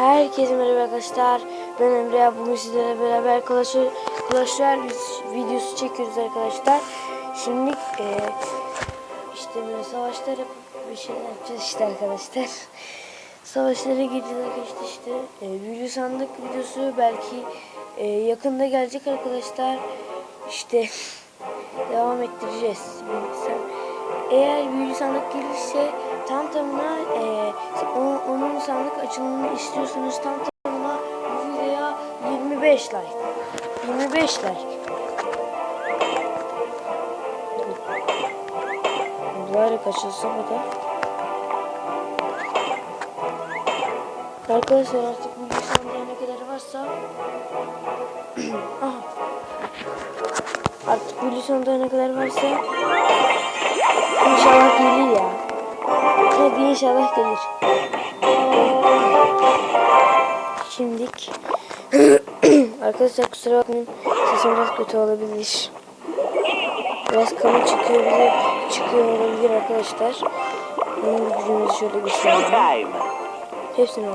Herkese merhaba arkadaşlar. Ben Emre. Bugün sizlerle beraber Clash, Clash videosu çekiyoruz arkadaşlar. Şimdi e, işte böyle savaşlar yapıp bir şeyler yapacağız işte arkadaşlar. Savaşlara gireceğiz arkadaşlar işte. E, büyülü sandık videosu belki e, yakında gelecek arkadaşlar. İşte devam ettireceğiz. Sen, eğer büyülü sandık gelirse tam tamına e, onun sandık açılımını istiyorsanız tam tamına bu videoya 25 like. 25 like. Bari kaçılsa bu da. Arkadaşlar artık büyülü sandığa ne kadar varsa. Artık büyülü sandığa ne kadar varsa İnşallah gelir ya. Hadi inşallah gelir. Şimdik. Arkadaşlar kusura bakmayın. Sesim biraz kötü olabilir. Biraz kanı çıkıyor bize çıkıyor olabilir arkadaşlar. Bunun gücümüzü şöyle Showtime! Hepsini al.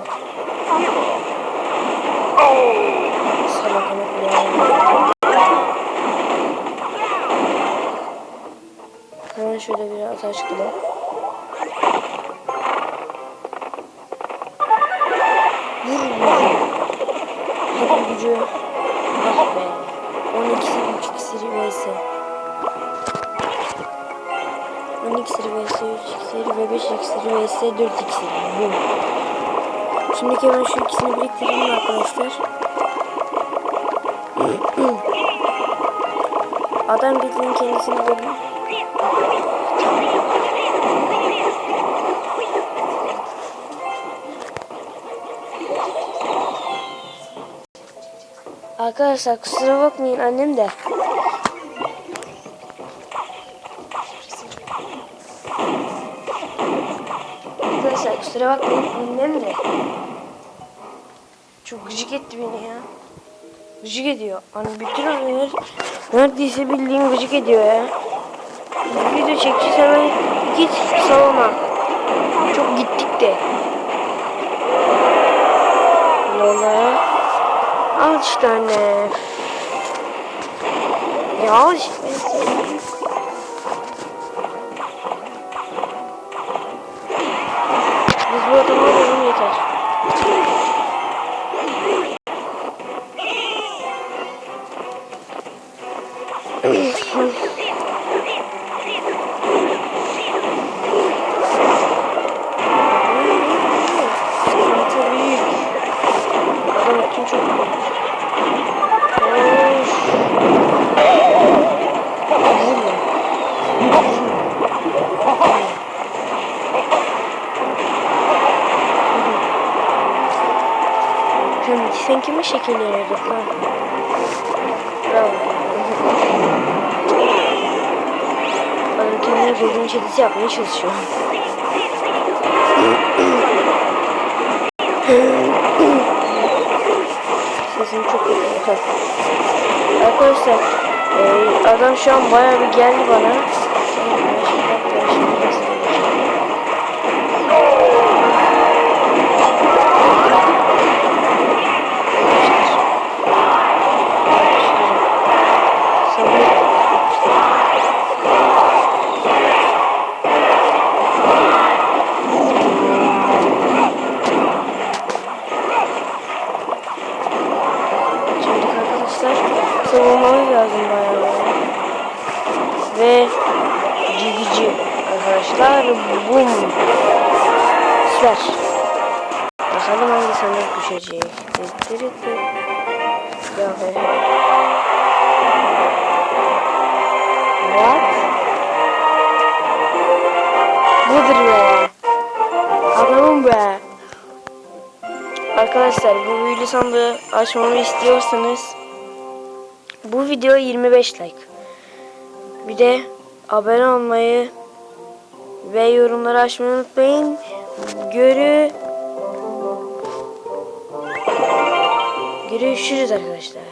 Salak ama şöyle bir ataş kıla. Vur gücü. Ah be. 12 3 iksiri vs. 12 iksiri vs 3 iksiri ve 5 iksiri vs 4 iksiri. Bum. Şimdi hemen şu ikisini biriktirelim arkadaşlar. Adam bildiğin kendisini böyle Arkadaşlar kusura bakmayın annem de. Arkadaşlar kusura bakmayın annem de. Çok gıcık etti beni ya. Gıcık ediyor. Hani bütün oyunlar neredeyse bildiğim gıcık ediyor ya. Bir video çekeceğiz hemen git salona. Çok gittik de. Lola. Al işte anne. Ya al işte. Biz bu adamı alalım kim çok büyük. Sen, sen kime şekilleniyordun lan? Bravo. Adam kendine gözün çetesi yapmaya çalışıyor. Kötü. Arkadaşlar e, adam şu an bayağı bir geldi bana. Şimdi arkadaşlar savunmamız lazım bayağı. Ve cigici arkadaşlar bum. Süper. Bakalım hangi sandık düşecek. Ya be. What? Budur be. Adamım be. Arkadaşlar bu büyülü sandığı açmamı istiyorsanız bu video 25 like. Bir de abone olmayı ve yorumları açmayı unutmayın. Görü Görüşürüz arkadaşlar.